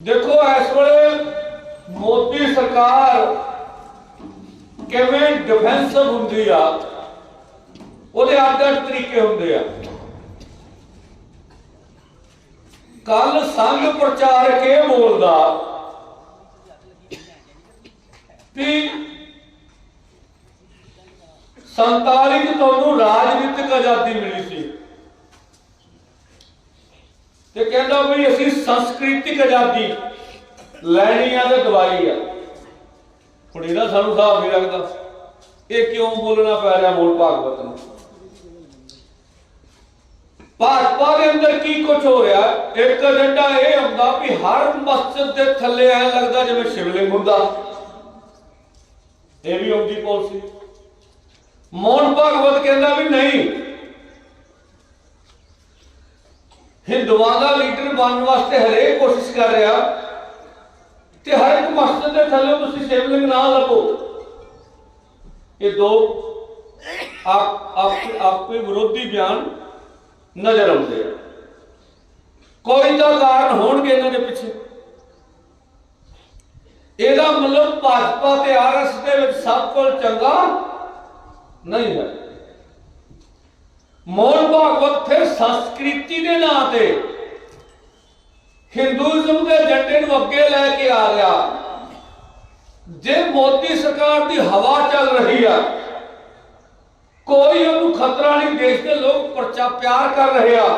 ਦੇਖੋ, ਇਸ ਵੇਲੇ ਮੋਦੀ ਸਰਕਾਰ ਕਿਵੇਂ ਡਿਫੈਂਸਿਵ ਹੁੰਦੀ ਆ, ਉਹਦੇ ਅੱਡ-ਅੱਡ ਤਰੀਕੇ ਹੁੰਦੇ ਆ। ਕੱਲ ਸੰਘ ਪ੍ਰਚਾਰਕ ਇਹ ਬੋਲਦਾ ਵੀ 47 ਚ ਤੁਹਾਨੂੰ ਰਾਜਨੀਤਿਕ ਆਜ਼ਾਦੀ ਮਿਲੀ ਸੀ। ਤੇ ਕਹਿੰਦਾ ਵੀ ਅਸੀਂ ਸੰਸਕ੍ਰਿਤਿਕ ਆਜ਼ਾਦੀ ਲੈਣੀ ਆ ਤੇ ਦਵਾਈ ਆ। ਹੁਣ ਇਹਦਾ ਸਾਨੂੰ ਹਿਸਾਬ ਨਹੀਂ ਲੱਗਦਾ। ਇਹ ਕਿਉਂ ਬੋਲਣਾ ਪੈ ਰਿਹਾ ਮੋਲ ਭਾਗਵਤ ਨੂੰ? ਭਾਜਪਾ ਦੇ ਅੰਦਰ ਕੀ ਕੁਝ ਹੋ ਰਿਹਾ? ਇੱਕ ਏਜੰਡਾ ਇਹ ਹੁੰਦਾ ਵੀ ਹਰ ਮਸਜਿਦ ਦੇ ਥੱਲੇ ਐ ਲੱਗਦਾ ਜਿਵੇਂ ਸ਼ਿਵਲਿੰਗ ਹੁੰਦਾ। ਇਹ ਵੀ ਆਉਂਦੀ ਪਾਲਿਸੀ ਮੋਹਨ ਭਾਗਵਤ ਕਹਿੰਦਾ ਵੀ ਨਹੀਂ ਹਿੰਦੂਆਂ ਦਾ ਲੀਡਰ ਬਣਨ ਵਾਸਤੇ ਹਰੇਕ ਕੋਸ਼ਿਸ਼ ਕਰ ਰਿਹਾ ਤੇ ਹਰ ਇੱਕ ਮਸਜਿਦ ਦੇ ਥੱਲੇ ਤੁਸੀਂ ਸ਼ਿਵਲਿੰਗ ਨਾ ਲੱਭੋ। ਇਹ ਦੋ ਆਪ ਆਪ ਆਪੇ ਵਿਰੋਧੀ ਬਿਆਨ ਨਜ਼ਰ ਆਉਂਦੇ ਆ। ਕੋਈ ਤਾਂ ਕਾਰਨ ਹੋਣਗੇ ਇਹਨਾਂ ਦੇ ਪਿੱਛੇ। ਇਹਦਾ ਮਤਲਬ ਭਾਜਪਾ ਤੇ ਆਰਐਸ ਦੇ ਵਿੱਚ ਸਭ ਕੋਲ ਚੰਗਾ ਨਹੀਂ ਹੈ। ਮੋਹਨ ਭਾਗਵਤ ਫਿਰ ਸੰਸਕ੍ਰਿਤੀ ਦੇ ਨਾਂ ਤੇ ਹਿੰਦੂਇਜ਼ਮ ਦੇ ਏਜੰਡੇ ਨੂੰ ਅੱਗੇ ਲੈ ਕੇ ਆ ਰਿਹਾ ਜੇ ਮੋਦੀ ਸਰਕਾਰ ਦੀ ਹਵਾ ਚੱਲ ਰਹੀ ਆ, ਕੋਈ ਉਹਨੂੰ ਖਤਰਾ ਨਹੀਂ, ਦੇਸ਼ ਦੇ ਲੋਕ ਪਰਚਾ ਪਿਆਰ ਕਰ ਰਹੇ ਆ,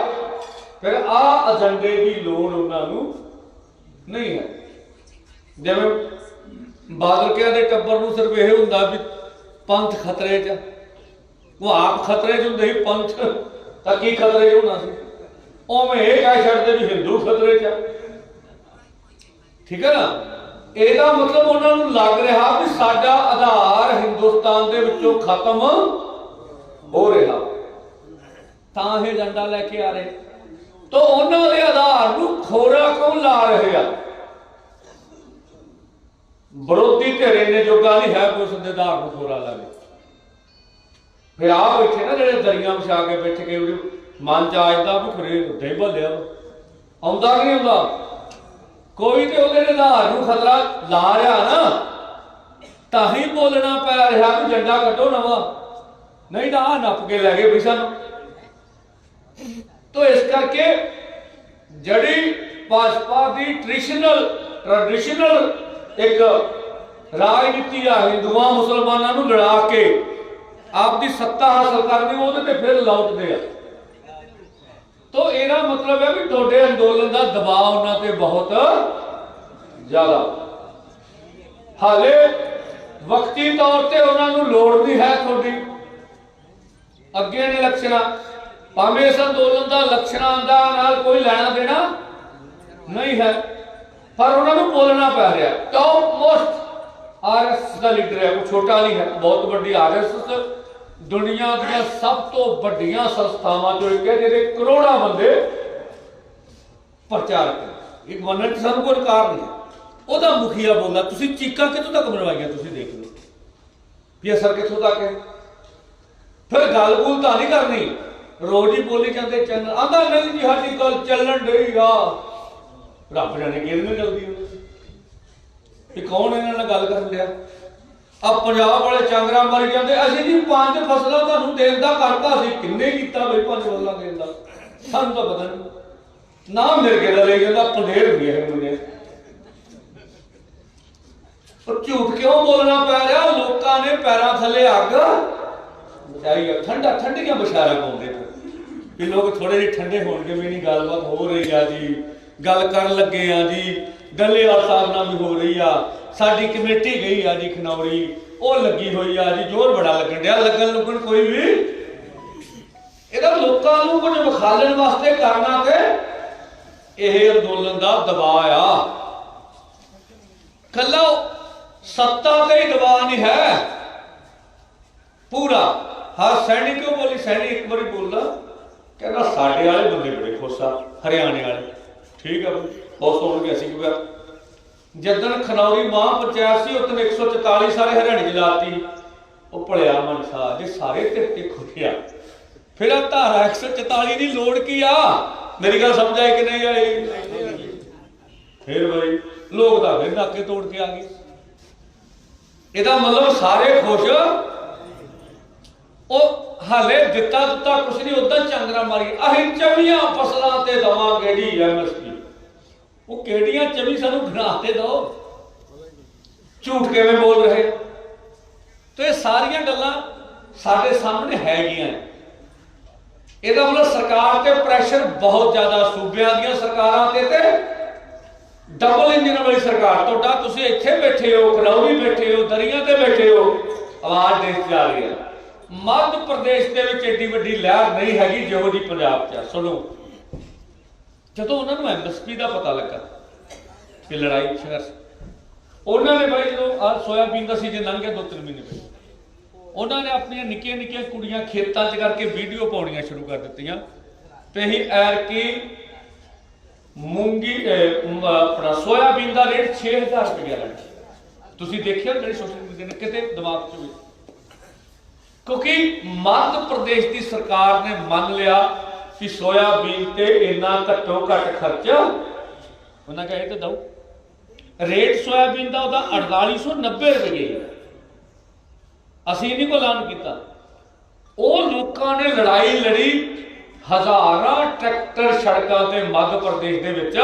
ਫਿਰ ਆ ਏਜੰਡੇ ਦੀ ਲੋੜ ਉਹਨਾਂ ਨੂੰ ਨਹੀਂ ਹੈ ਜਿਵੇਂ ਬਾਦਲ ਕਿਹਾ ਦੇ ਟੱਬਰ ਨੂੰ ਸਿਰਫ ਇਹ ਹੁੰਦਾ ਵੀ ਪੰਥ ਖਤਰੇ 'ਚ ਆ। ਉਹ ਆਪ ਖਤਰੇ 'ਚ ਹੁੰਦੇ ਸੀ, ਪੰਥ। ਤਾਂ ਕੀ ਖਤਰੇ 'ਚ ਹੋਣਾ ਸੀ? ਉਵੇਂ ਇਹ ਕਹਿ ਛੱਡਦੇ ਵੀ ਹਿੰਦੂ ਖਤਰੇ 'ਚ ਆ। ਠੀਕ ਹੈ ਨਾ? ਇਹਦਾ ਮਤਲਬ ਉਹਨਾਂ ਨੂੰ ਲੱਗ ਰਿਹਾ ਵੀ ਸਾਡਾ ਆਧਾਰ ਹਿੰਦੁਸਤਾਨ ਦੇ ਵਿੱਚੋਂ ਖਤਮ ਹੋ ਰਿਹਾ। ਤਾਂ ਇਹ ਏਜੰਡਾ ਲੈ ਕੇ ਆ ਰਹੇ। ਤਾਂ ਉਹਨਾਂ ਦੇ ਆਧਾਰ ਨੂੰ ਖੋਰਾ ਕੌਣ ਲਾ ਰਹੇ ਆ? ਵਿਰੋਧੀ ਧਿਰੇ ਨੇ ਜੋਗਾ ਨਹੀਂ ਹੈ ਕੋਈ ਉਸ ਦੇ ਆਧਾਰ ਨੂੰ ਖੋਰਾ ਲਾਵੇ। ਫਿਰ ਆ ਬੈਠੇ ਨਾ ਜਿਹੜੇ ਦਰੀਆਂ ਵਿਛਾ ਕੇ ਬੈਠ ਕੇ ਮਨ ਚ ਆਜਦਾ ਵੀ ਖਰੇ ਉੱਤੇ ਭੱਲਿਆ ਆਉਂਦਾ ਕਿ ਨਹੀਂ ਆਉਂਦਾ ਕੋਈ ਤੇ ਉਹਦੇ ਆਧਾਰ ਨੂੰ ਖਤਰਾ ਲਾ ਰਿਹਾ ਨਾ, ਤਾਂ ਹੀ ਬੋਲਣਾ ਪੈ ਰਿਹਾ ਵੀ ਜੰਡਾ ਕੱਢੋ ਨਵਾਂ। ਨਹੀਂ ਤਾਂ ਆ ਨੱਪ ਕੇ ਲੈ ਗਏ ਵੀ ਸਾਨੂੰ। ਤੋ ਇਸ ਕਰਕੇ ਜਿਹੜੀ ਭਾਜਪਾ ਦੀ ਟ੍ਰੈਡੀਸ਼ਨਲ ਟ੍ਰੈਡੀਸ਼ਨਲ ਇੱਕ ਰਾਜਨੀਤੀ ਆ, ਹਿੰਦੂਆਂ, ਮੁਸਲਮਾਨਾਂ ਨੂੰ ਲੜਾ ਕੇ ਆਪਦੀ ਸੱਤਾ ਹਾਸਲ ਕਰਨੀ, ਉਹਦੇ ਤੇ ਫਿਰ ਲੌਟਦੇ ਆ। ਤੋ ਇਹਦਾ ਮਤਲਬ ਹੈ ਵੀ ਤੁਹਾਡੇ ਅੰਦੋਲਨ ਦਾ ਦਬਾਅ ਉਹਨਾਂ ਤੇ ਬਹੁਤ ਜ਼ਿਆਦਾ। ਹਾਲੇ ਵਕਤੀ ਤੌਰ ਤੇ ਉਹਨਾਂ ਨੂੰ ਲੋੜ ਨਹੀਂ ਹੈ ਤੁਹਾਡੀ। ਅੱਗੇ ਨੇ ਲਕਸ਼ਣਾ ਭਾਵੇਂ ਇਸ ਅੰਦੋਲਨ ਦਾ ਲੱਛਣਾਂ ਦਾ ਨਾਲ ਕੋਈ ਲੈਣਾ ਦੇਣਾ ਨਹੀਂ ਹੈ, ਪਰ ਉਹਨਾਂ ਨੂੰ ਬੋਲਣਾ ਪੈ ਰਿਹਾ ਟੌਪ ਮੋਸਟ ਆਰਐਸ ਦਾ ਲੀਡਰ ਹੈ, ਉਹ ਛੋਟਾ ਨਹੀਂ ਹੈ, ਬਹੁਤ ਵੱਡੀ ਆਰਐਸ ਦੁਨੀਆ ਦੀਆਂ ਸਭ ਤੋਂ ਵੱਡੀਆਂ ਸੰਸਥਾਵਾਂ ਚੋਂ ਇੱਕ ਹੈ, ਜਿਹਦੇ ਕਰੋੜਾਂ ਬੰਦੇ ਪ੍ਰਚਾਰਕ ਇੱਕ ਮੰਨਣ 'ਚ ਸਾਨੂੰ ਕੋਈ ਨਹੀਂ ਉਹਦਾ ਮੁਖੀਆ ਬੋਲਦਾ ਤੁਸੀਂ ਚੀਕਾਂ ਕਿੱਥੋਂ ਤੱਕ ਮਰਵਾਈਆਂ ਤੁਸੀਂ ਦੇਖ ਲਓ। ਵੀ ਅਸਰ ਕਿੱਥੋਂ ਤੱਕ ਹੈ? ਫਿਰ ਗੱਲ ਗੁਲ ਤਾਂ ਨਹੀਂ ਕਰਨੀ। ਰੋਜ਼ ਹੀ ਬੋਲੀ ਜਾਂਦੇ ਚੈਨਲ ਆਂਦਾ, ਨਹੀਂ ਜੀ, ਸਾਡੀ ਗੱਲ ਚੱਲਣ ਡਈ ਆ। ਰੱਬ ਜਾਣੇ ਕਿਹਦੇ ਨਾਲ ਚੱਲਦੀ ਹੋਣੀ ਇਹ ਕੌਣ ਇਹਨਾਂ ਨਾਲ ਗੱਲ ਕਰਨ ਲਿਆ ਆ ਪੰਜਾਬ ਵਾਲੇ ਚਾਂਗਰਾ ਮਾਰੀ ਜਾਂਦੇ, ਅਸੀਂ ਜੀ ਪੰਜ ਫਸਲਾਂ ਤੁਹਾਨੂੰ ਦੇਣ ਦਾ ਕਰਤਾ ਸੀ। ਕਿੰਨੇ ਕੀਤਾ ਬਈ ਪੰਜ ਫਸਲਾਂ ਦੇਣ ਦਾ? ਸਾਨੂੰ ਤਾਂ ਪਤਾ ਨਹੀਂ ਨਾ ਮਿਰਗੇ ਦਾ ਲੈ ਜਾਂਦਾ ਪੰਡੇਰ ਵੀ ਹੈ ਮੁੰਡੇ ਪਰ ਝੂਠ ਕਿਉਂ ਬੋਲਣਾ ਪੈ ਰਿਹਾ? ਲੋਕਾਂ ਨੇ ਪੈਰਾਂ ਥੱਲੇ ਅੱਗ ਮਚਾਈ ਆ। ਠੰਡਾ ਠੰਡੀਆਂ ਬਸ਼ਾਰਾ ਪਾਉਂਦੇ ਪਏ ਲੋਕ ਥੋੜੇ ਜਿਹੇ ਠੰਡੇ ਹੋਣਗੇ ਵੀ ਨਹੀਂ ਗੱਲਬਾਤ ਹੋ ਰਹੀ ਆ ਜੀ। ਗੱਲ ਕਰਨ ਲੱਗੇ ਆ ਜੀ। ਡੱਲੇਵਾਲ ਸਾਹਿਬ ਨਾਲ ਵੀ ਹੋ ਰਹੀ ਆ। ਸਾਡੀ ਕਮੇਟੀ ਗਈ ਆ ਜੀ ਖਨੌਰੀ। ਉਹ ਲੱਗੀ ਹੋਈ ਆ ਜੀ, ਜ਼ੋਰ ਬੜਾ ਲੱਗਣ ਡਿਆ, ਲੱਗਣ ਲੱਗਣ ਕੋਈ ਵੀ। ਇਹਦਾ ਲੋਕਾਂ ਨੂੰ ਕੁਝ ਵਿਖਾਲਣ ਵਾਸਤੇ ਕਰਨਾ ਤੇ ਇਹ ਅੰਦੋਲਨ ਦਾ ਦਬਾਅ ਆ। ਕੱਲਾ ਸੱਤਾ ਤੇ ਹੀ ਦਬਾਅ ਨਹੀਂ ਹੈ। ਪੂਰਾ। ਹਰ ਸੈਣੀ ਕਿਉਂ ਬੋਲੀ ਸੈਣੀ ਇੱਕ ਵਾਰੀ ਬੋਲਦਾ, ਕਹਿੰਦਾ ਸਾਡੇ ਵਾਲੇ ਬੰਦੇ ਬੜੇ ਖੁਸ਼ ਆ, ਹਰਿਆਣੇ ਵਾਲੇ। ਠੀਕ ਆ ਬਈ, ਬਹੁਤ ਸੁਣ ਕੇ ਅਸੀਂ ਕਿਹਾ ਜਦੋਂ ਖਨੌਰੀ ਮਾਂ ਪੰਚਾਇਤ ਸੀ ਉਤਨ 144 ਸਾਰੇ ਹਰਿਆਣੇ ਚ ਉਹ ਭਲਿਆ ਮਨਸਾ, ਜੇ ਸਾਰੇ ਧਿਰ ਤੇ ਖੁਸ਼ਿਆ ਫਿਰ ਆ ਧਾਰਾ 144 ਦੀ ਲੋੜ ਕੀ ਆ? ਮੇਰੀ ਗੱਲ ਸਮਝ ਆਈ ਕਿ ਨਹੀਂ ਆਈ? ਫਿਰ ਬਈ, ਲੋਕ ਤਾਂ ਫਿਰ ਨਾਕੇ ਤੋੜ ਕੇ ਆ ਗਏ। ਇਹਦਾ ਮਤਲਬ ਸਾਰੇ ਖੁਸ਼? ਉਹ ਹਾਲੇ ਦਿੱਤਾ ਦਿੱਤਾ ਕੁਛ ਨਹੀਂ ਉਦਾਂ ਚਾਂਦਰਾ ਮਾਰੀ ਅਸੀਂ 24 ਫਸਲਾਂ ਤੇ ਦਵਾਂਗੇ ਜੀ ਐਮਐਸਪੀ ਉਹ ਕਿਹੜੀਆਂ 24 ਸਾਨੂੰ ਗਣਾ ਤੇ ਦੋ ਝੂਠ ਕਿਵੇਂ ਬੋਲ ਰਹੇ? ਹੋ? ਤੇ ਇਹ ਸਾਰੀਆਂ ਗੱਲਾਂ ਸਾਡੇ ਸਾਹਮਣੇ ਹੈਗੀਆਂ ਇਹਦਾ ਮਤਲਬ ਸਰਕਾਰ ਤੇ ਪ੍ਰੈਸ਼ਰ ਬਹੁਤ ਜ਼ਿਆਦਾ, ਸੂਬਿਆਂ ਦੀਆਂ ਸਰਕਾਰਾਂ ਤੇ ਤੇ ਡਬਲ ਇੰਜਨ ਵਾਲੀ ਸਰਕਾਰ। ਤੁਹਾਡਾ ਤੁਸੀਂ ਇੱਥੇ ਬੈਠੇ ਹੋ ਖਨੌਰੀ ਬੈਠੇ ਹੋ, ਦਰੀਆਂ ਤੇ ਬੈਠੇ ਹੋ, ਆਵਾਜ਼ ਦੇਸ਼ ਜਾ ਰਹੀ ਹੈ। ਮੱਧ ਪ੍ਰਦੇਸ਼ ਦੇ ਵਿੱਚ ਏਡੀ ਵੱਡੀ ਲਹਿਰ ਨਹੀਂ ਹੈਗੀ ਜਿਹੋ ਜੀ ਪੰਜਾਬ 'ਚ ਆ। ਸੁਣੋ। ਜਦੋਂ ਉਹਨਾਂ ਨੂੰ ਐਮਐਸਪੀ ਦਾ ਪਤਾ ਲੱਗਾ ਕਿ ਲੜਾਈ ਸੰਘਰਸ਼ ਉਹਨਾਂ ਨੇ ਬਾਈ ਜਦੋਂ ਆ ਸੋਇਆਬੀਨ ਦਾ ਸੀਜ਼ਨ ਲੰਘ ਗਿਆ ਦੋ ਤਿੰਨ ਮਹੀਨੇ ਪਹਿਲਾਂ, ਉਹਨਾਂ ਨੇ ਆਪਣੀਆਂ ਨਿੱਕੀਆਂ ਨਿੱਕੀਆਂ ਕੁੜੀਆਂ ਖੇਤਾਂ 'ਚ ਕਰਕੇ ਵੀਡੀਓ ਪਾਉਣੀਆਂ ਸ਼ੁਰੂ ਕਰ ਦਿੱਤੀਆਂ ਤੇ ਹੀ ਐਰ ਕੀ ਮੂੰਗੀ ਆਪਣਾ ਸੋਇਆਬੀਨ ਦਾ ਰੇਟ 6000 ਰੁਪਏ ਹੈ ਤੁਸੀਂ ਦੇਖਿਆ ਜਿਹੜੇ ਸੋਸ਼ਲ ਮੀਡੀਆ ਨੇ ਕਿਤੇ ਦਿਮਾਗ 'ਚ ਵੀ ਕਿਉਂਕਿ ਮੱਧ ਪ੍ਰਦੇਸ਼ ਦੀ ਸਰਕਾਰ ਨੇ ਮੰਨ ਲਿਆ ਕਿ ਸੋਇਆਬੀਨ ਤੇ ਇੰਨਾ ਘੱਟੋ ਘੱਟ ਖਰਚਾ ਉਹਨਾਂ ਕਹੇ ਤਾਂ ਦਊ। ਰੇਟ ਸੋਇਆਬੀਨ ਦਾ ਉਹਦਾ 4890 ਰੁਪਏ ਹੈ। ਅਸੀਂ ਨਹੀਂ ਕੋ ਐਲਾਨ ਕੀਤਾ। ਉਹ ਲੋਕਾਂ ਨੇ ਲੜਾਈ ਲੜੀ ਹਜ਼ਾਰਾਂ ਟਰੈਕਟਰ ਸੜਕਾਂ ਤੇ ਮੱਧ ਪ੍ਰਦੇਸ਼ ਦੇ ਵਿੱਚ।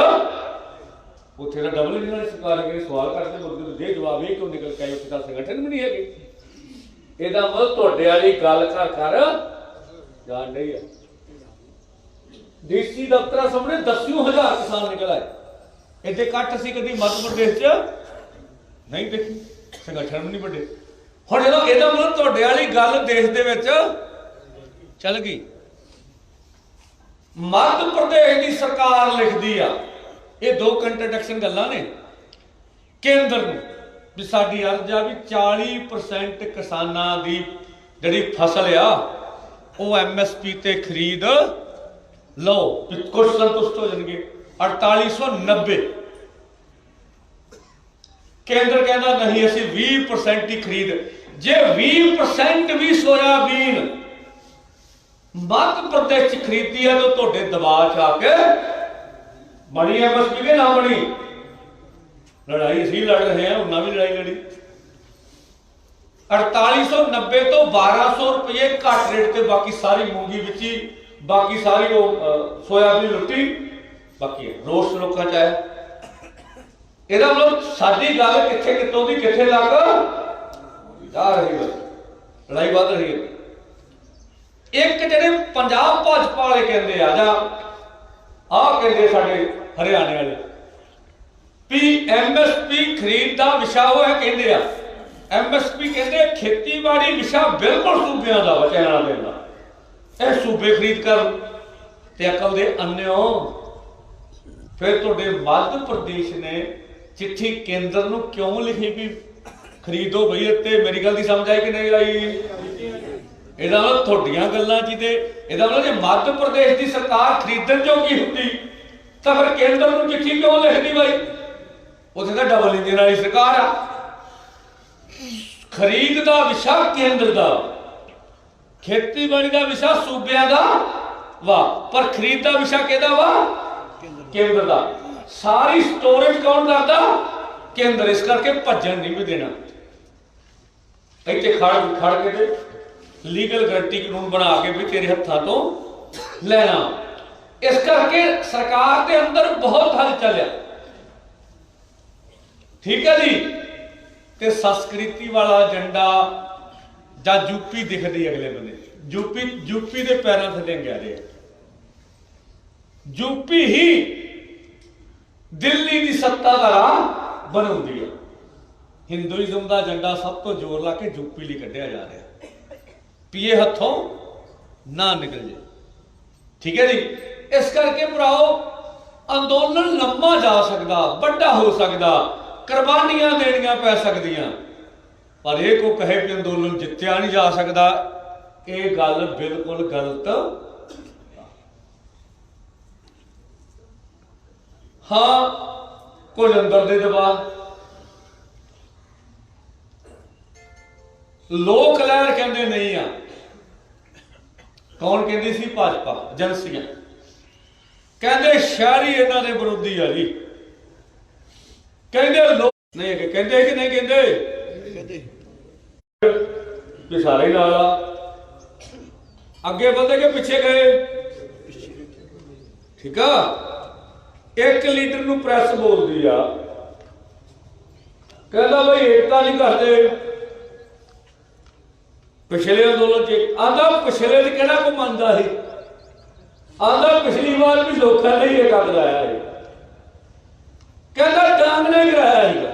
ਉੱਥੇ ਦਾ ਡਬਲ ਇੰਜਨ ਵਾਲੀ ਸਰਕਾਰ ਕੇ ਸਵਾਲ ਕਰਦੇ ਮੁਰਦੇ ਦੇ ਜਵਾਬ ਇਹ ਕਿਉਂ ਨਿਕਲ ਕੇ ਆਏ ਉੱਥੇ ਦਾ ਸੰਗਠਨ ਵੀ ਨਹੀਂ ਹੈਗੇ। ਇਹਦਾ ਮਤਲਬ ਤੁਹਾਡੇ ਵਾਲੀ ਗੱਲ ਕਰ ਕਰ। ਜਾਣ ਨਹੀਂ ਆ। ਦੇਸੀ ਦਫ਼ਤਰਾਂ ਸਾਹਮਣੇ ਦਸਿਓ ਹਜ਼ਾਰ ਕਿਸਾਨ ਨਿਕਲ ਆਏ। ਇੱਥੇ ਕੱਟ ਅਸੀਂ ਕਦੀ ਮੱਧ ਪ੍ਰਦੇਸ਼ 'ਚ ਨਹੀਂ ਦੇਖੀ, ਸੰਗਠਨ ਵੀ ਨਹੀਂ ਵੱਡੇ। ਹੁਣ ਜਦੋਂ ਇਹਦਾ ਮਤਲਬ ਤੁਹਾਡੇ ਵਾਲੀ ਗੱਲ ਦੇਸ਼ ਦੇ ਵਿੱਚ ਚੱਲ ਗਈ। ਮੱਧ ਪ੍ਰਦੇਸ਼ ਦੀ ਸਰਕਾਰ ਲਿਖਦੀ ਆ, ਇਹ ਦੋ ਕੰਟਰਡਿਕਸ਼ਨ ਗੱਲਾਂ ਨੇ। ਕੇਂਦਰ ਨੂੰ ਵੀ ਸਾਡੀ ਅਰਜ਼ ਆ ਵੀ 40% ਕਿਸਾਨਾਂ ਦੀ ਜਿਹੜੀ ਫਸਲ ਆ, ਉਹ ਐਮਐਸਪੀ ਤੇ ਖਰੀਦ ਲਓ ਵੀ ਕੁਝ ਸੰਤੁਸ਼ਟ ਹੋ ਜਾਣਗੇ। 4890 ਕੇਂਦਰ ਕਹਿੰਦਾ ਨਹੀਂ, ਅਸੀਂ 20% ਹੀ ਖਰੀਦ। ਜੇ 20% ਵੀ ਸੋਇਆਬੀਨ ਮੱਧ ਪ੍ਰਦੇਸ਼ ਚ ਖਰੀਦੀ ਹੈ, ਤਾਂ ਤੁਹਾਡੇ ਦਬਾਅ ਚ ਆ ਕੇ ਬਣੀ ਐਮਐਸਪੀ ਕੇ ਨਾ ਬਣੀ? ਲੜਾਈ ਅਸੀਂ ਲੜ ਰਹੇ ਹਾਂ, ਉਹਨਾਂ ਵੀ ਲੜਾਈ ਲੜੀ। 4890 ਤੋਂ 1200 ਰੁਪਏ ਘੱਟ ਰੇਟ ਤੇ ਬਾਕੀ ਸਾਰੀ ਮੂੰਗੀ ਵਿੱਚ ਹੀ ਬਾਕੀ ਸਾਰੀ ਉਹ ਸੋਇਆਬੀਨ ਰੋਟੀ ਬਾਕੀ ਰੋਸ ਲੋਕਾਂ ਚ ਆਇਆ। ਇਹਦਾ ਮਤਲਬ ਸਾਡੀ ਗੱਲ ਕਿੱਥੇ ਕਿਤੋਂ ਦੀ, ਕਿੱਥੇ ਲੱਗ? ਜਾ ਰਹੀ ਹੈ। ਲੜਾਈ ਵੱਧ ਰਹੀ ਹੈ। ਇੱਕ ਜਿਹੜੇ ਪੰਜਾਬ ਭਾਜਪਾ ਵਾਲੇ ਕਹਿੰਦੇ ਆ, ਜਾਂ ਆਹ ਕਹਿੰਦੇ ਸਾਡੇ ਹਰਿਆਣੇ ਵਾਲੇ, ਵੀ ਐਮਐਸਪੀ ਖਰੀਦ ਦਾ ਵਿਸ਼ਾ ਉਹ ਹੈ ਕਹਿੰਦੇ ਆ। ਐਮਐਸਪੀ ਕਹਿੰਦੇ ਖੇਤੀਬਾੜੀ ਵਿਸ਼ਾ ਬਿਲਕੁਲ ਸੂਬਿਆਂ ਦਾ ਵਾ ਚੈਨਾ ਦੇ ਦਾ ਇਹ ਸੂਬੇ ਖਰੀਦ ਕਰ ਤੇ ਅਕਲ ਦੇ ਅੰਨਿਓ। ਫਿਰ ਤੁਹਾਡੇ ਮੱਧ ਪ੍ਰਦੇਸ਼ ਨੇ ਚਿੱਠੀ ਕੇਂਦਰ ਨੂੰ ਕਿਉਂ ਲਿਖੀ ਵੀ ਖਰੀਦੋ ਬਈ ਤੇ ਮੇਰੀ ਗੱਲ ਦੀ ਸਮਝ ਆਈ ਕਿ ਨਹੀਂ ਆਈ? ਇਹਦਾ ਮਤਲਬ ਤੁਹਾਡੀਆਂ ਗੱਲਾਂ ਚ ਹੀ ਇਹਦਾ ਮਤਲਬ ਜੇ ਮੱਧ ਪ੍ਰਦੇਸ਼ ਦੀ ਸਰਕਾਰ ਖਰੀਦਣ ਜੋਗੀ ਹੁੰਦੀ, ਤਾਂ ਫਿਰ ਕੇਂਦਰ ਨੂੰ ਚਿੱਠੀ ਕਿਉਂ ਲਿਖਦੀ ਬਾਈ? ਉੱਥੇ ਤਾਂ ਡਬਲ ਇੰਜਨ ਵਾਲੀ ਸਰਕਾਰ ਆ। ਖਰੀਦ ਦਾ ਵਿਸ਼ਾ ਕੇਂਦਰ ਦਾ। ਖੇਤੀਬਾੜੀ ਦਾ ਵਿਸ਼ਾ ਸੂਬਿਆਂ ਦਾ ਵਾ, ਪਰ ਖਰੀਦ ਦਾ ਵਿਸ਼ਾ ਕਿਹਦਾ ਵਾ? ਕੇਂਦਰ ਦਾ। ਸਾਰੀ ਸਟੋਰੇਜ ਕੌਣ ਕਰਦਾ? ਕੇਂਦਰ। ਇਸ ਕਰਕੇ ਭੱਜਣ ਨਹੀਂ ਵੀ ਦੇਣਾ। ਇੱਥੇ ਖੜ ਖੜ ਕੇ ਤੇ ਲੀਗਲ ਗਰੰਟੀ ਕਾਨੂੰਨ ਬਣਾ ਕੇ ਵੀ ਤੇਰੇ ਹੱਥਾਂ ਤੋਂ ਲੈਣਾ। ਇਸ ਕਰਕੇ ਸਰਕਾਰ ਦੇ ਅੰਦਰ ਬਹੁਤ ਹਲ ਚੱਲਿਆ। ਠੀਕ ਹੈ ਜੀ? ਤੇ ਸੰਸਕ੍ਰਿਤੀ ਵਾਲਾ ਏਜੰਡਾ ਜਾਂ ਯੂਪੀ ਦਿਖਦੀ ਅਗਲੇ ਬੰਦੇ। ਯੂਪੀ ਯੂਪੀ ਦੇ ਪੈਰਾਂ ਥੱਲੇ ਗਿਆ ਰਿਹਾ ਯੂਪੀ ਹੀ ਦਿੱਲੀ ਦੀ ਸੱਤਾ ਦਾ ਰਾਹ ਬਣਾਉਂਦੀ ਹੈ ਹਿੰਦੂਇਜ਼ਮ ਦਾ ਏਜੰਡਾ ਸਭ ਤੋਂ ਜ਼ੋਰ ਲਾ ਕੇ ਯੂਪੀ ਲਈ ਕੱਢਿਆ ਜਾ ਰਿਹਾ। ਪੀਏ ਹੱਥੋਂ ਨਾ ਨਿਕਲ ਜੇ। ਠੀਕ ਹੈ ਜੀ? ਇਸ ਕਰਕੇ ਭਰਾਓ, ਅੰਦੋਲਨ ਲੰਮਾ ਜਾ ਸਕਦਾ, ਵੱਡਾ ਹੋ ਸਕਦਾ, ਕੁਰਬਾਨੀਆਂ ਦੇਣੀਆਂ ਪੈ ਸਕਦੀਆਂ। ਪਰ ਇਹ ਕੋ ਕਹੇ ਕਿ ਅੰਦੋਲਨ ਜਿੱਤਿਆ ਨਹੀਂ ਜਾ ਸਕਦਾ, ਇਹ ਗੱਲ ਬਿਲਕੁਲ ਗਲਤ। ਹਾਂ, ਕੁਝ ਅੰਦਰ ਦੇ ਦਬਾਅ। ਲੋਕ ਲਹਿਰ ਕਹਿੰਦੇ ਨਹੀਂ ਆ। ਕੌਣ ਕਹਿੰਦੀ ਸੀ? ਭਾਜਪਾ, ਏਜੰਸੀਆਂ। ਕਹਿੰਦੇ ਸ਼ਹਿਰੀ ਇਹਨਾਂ ਦੇ ਵਿਰੋਧੀ ਆ ਜੀ। ਕਹਿੰਦੇ ਲੋਕ ਨਹੀਂ, ਕਹਿੰਦੇ ਕਿ ਨਹੀਂ ਕਹਿੰਦੇ? ਵੀ ਸਾਰੇ ਨਾਲ ਆ। ਅੱਗੇ ਵਧੇ ਕਿ ਪਿੱਛੇ ਗਏ? ਠੀਕ ਆ? ਇੱਕ ਲੀਡਰ ਨੂੰ ਪ੍ਰੈਸ ਬੋਲਦੀ ਆ। ਕਹਿੰਦਾ ਬਈ ਏਕਤਾ ਨਹੀਂ ਕਰਦੇ। ਪਿਛਲੇ ਅੰਦੋਲਨ ਚ ਆਂਦਾ ਪਿਛਲੇ ਚ ਕਿਹੜਾ ਕੋ ਮੰਨਦਾ ਸੀ? ਆਂਦਾ ਪਿਛਲੀ ਵਾਰ ਵੀ ਲੋਕਾਂ ਨੇ ਹੀ ਇਹ ਗੱਲ ਲਾਇਆ ਹੈ ਕਹਿੰਦਾ ਡਾਂਗ ਨੇ ਕਰਾਇਆ ਸੀਗਾ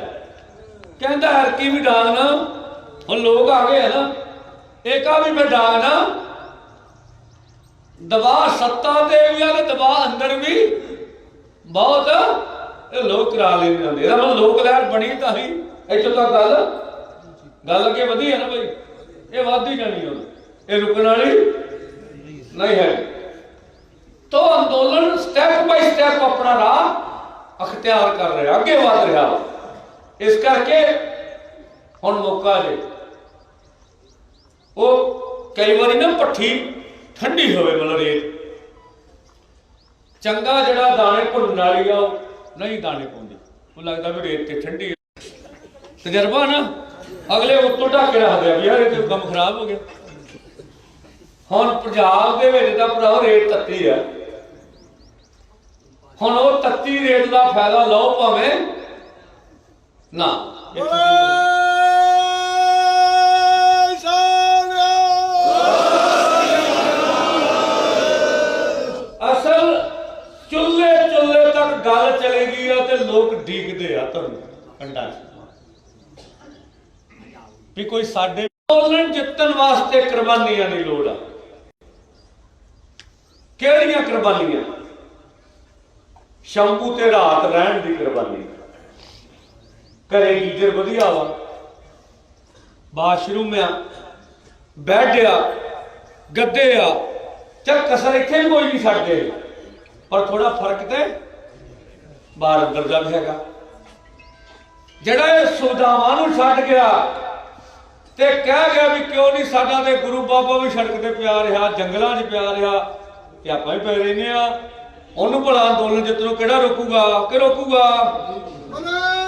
ਕਹਿੰਦਾ ਹਰਕੀ ਵੀ ਡਾਂਗ ਨਾ। ਹੁਣ ਲੋਕ ਆ ਗਏ ਆ ਨਾ। ਏਕਾ ਵੀ ਮੈਂ ਡਾਂਗ ਨਾ। ਦਬਾ ਸੱਤਾ ਤੇ ਵੀ ਆ ਤੇ ਦਬਾ ਅੰਦਰ ਵੀ ਬਹੁਤ। ਇਹ ਲੋਕ ਕਰਾ ਲੈਂਦੇ ਹੁੰਦੇ ਇਹਦਾ ਮਤਲਬ ਲੋਕ ਲਹਿਰ ਬਣੀ ਤਾਂ ਹੀ। ਇੱਥੋਂ ਤੱਕ ਗੱਲ ਗੱਲ ਅੱਗੇ ਵਧੀ ਹੈ ਨਾ ਬਈ। ਇਹ ਵੱਧਦੀ ਜਾਣੀ ਹੁਣ। ਇਹ ਰੁਕਣ ਵਾਲੀ ਨਹੀਂ ਹੈ। ਤੋ ਅੰਦੋਲਨ ਸਟੈਪ ਬਾਈ ਸਟੈਪ ਆਪਣਾ ਰਾਹ ਅਖਤਿਆਰ ਕਰ ਰਿਹਾ। ਅੱਗੇ ਵਧ ਰਿਹਾ। ਇਸ ਕਰਕੇ ਹੁਣ ਮੌਕਾ ਜੇ। ਉਹ ਕਈ ਵਾਰੀ ਨਾ ਪੱਠੀ ਠੰਡੀ ਹੋਵੇ ਮਤਲਬ ਰੇਤ ਚੰਗਾ ਜਿਹੜਾ ਦਾਣੇ ਭੁੰਨਣ ਵਾਲੀ ਆ, ਉਹ ਨਹੀਂ ਦਾਣੇ ਪਾਉਂਦੀ। ਉਹ ਲੱਗਦਾ ਵੀ ਰੇਤ ਤੇ ਠੰਡੀ ਤਜਰਬਾ ਨਾ, ਅਗਲੇ ਉੱਤੋਂ ਢੱਕ ਕੇ ਰੱਖਦੇ ਆ ਵੀ ਯਾਰ ਇਹ ਤੇ ਕੰਮ ਖਰਾਬ ਹੋ ਗਿਆ। ਹੁਣ ਪੰਜਾਬ ਦੇ ਵਿੱਚ ਤਾਂ ਭਰਾ ਰੇਤ ਤੱਤੀ ਆ। ਹੁਣ ਉਹ ਤੱਤੀ ਰੇਤ ਦਾ ਫਾਇਦਾ ਲਓ ਭਾਵੇਂ ਨਾ। ਗੱਲ ਚਲੇਗੀ ਆ ਤੇ ਲੋਕ ਡੀਕਦੇ ਆ ਤੁਹਾਨੂੰ ਕੰਡਾ ਵੀ ਕੋਈ ਸਾਡੇ ਅੰਦੋਲਨ ਜਿੱਤਣ ਵਾਸਤੇ ਕੁਰਬਾਨੀਆਂ ਦੀ ਲੋੜ ਆ। ਕਿਹੜੀਆਂ ਕੁਰਬਾਨੀਆਂ? ਸ਼ੰਭੂ ਤੇ ਰਾਤ ਰਹਿਣ ਦੀ ਕੁਰਬਾਨੀ। ਘਰੇ ਗੀਜ਼ਰ ਵਧੀਆ ਵਾ। ਬਾਥਰੂਮ ਆ, ਬੈੱਡ ਆ, ਗੱਦੇ ਆ। ਚੱਲ ਕਸਰ ਇੱਥੇ ਵੀ ਕੋਈ ਨਹੀਂ ਛੱਡਦੇ। ਪਰ ਥੋੜਾ ਫ਼ਰਕ ਤੇ ਬਾਹਰ ਅੰਦਰ ਦਾ ਵੀ ਹੈਗਾ। ਜਿਹੜਾ ਇਹ ਸੁਦਾਵਾਂ ਨੂੰ ਛੱਡ ਗਿਆ ਤੇ ਕਹਿ ਗਿਆ ਵੀ ਕਿਉਂ ਨਹੀਂ ਸਾਡਾ ਤੇ ਗੁਰੂ ਬਾਬਾ ਵੀ ਸੜਕ ਤੇ ਪਿਆ ਰਿਹਾ, ਜੰਗਲਾਂ 'ਚ ਪਿਆ ਰਿਹਾ ਤੇ ਆਪਾਂ ਵੀ ਪੈ ਰਹਿੰਦੇ ਆ ਉਹਨੂੰ ਭਲਾ ਅੰਦੋਲਨ ਜਿੱਤਣੋਂ ਕਿਹੜਾ ਰੋਕੂਗਾ? ਕਿ ਰੋਕੂਗਾ? ਜੇ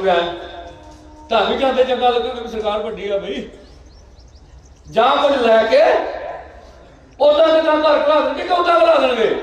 ਤੋੜਨ ਦੇ ਜਾਂਦੇ ਚੰਗਾ ਲੱਗੂਗਾ ਵੀ ਸਰਕਾਰ ਵੱਡੀ ਆ ਬਈ। ਜਾਂ ਕੁਝ ਲੈ ਕੇ ਉਹਦਾ ਤੇ ਤਾਂ ਘਰ ਖਲਾ ਦੇਣਗੇ ਕਿ ਉਹਦਾ ਖਲਾ ਦੇਣਗੇ।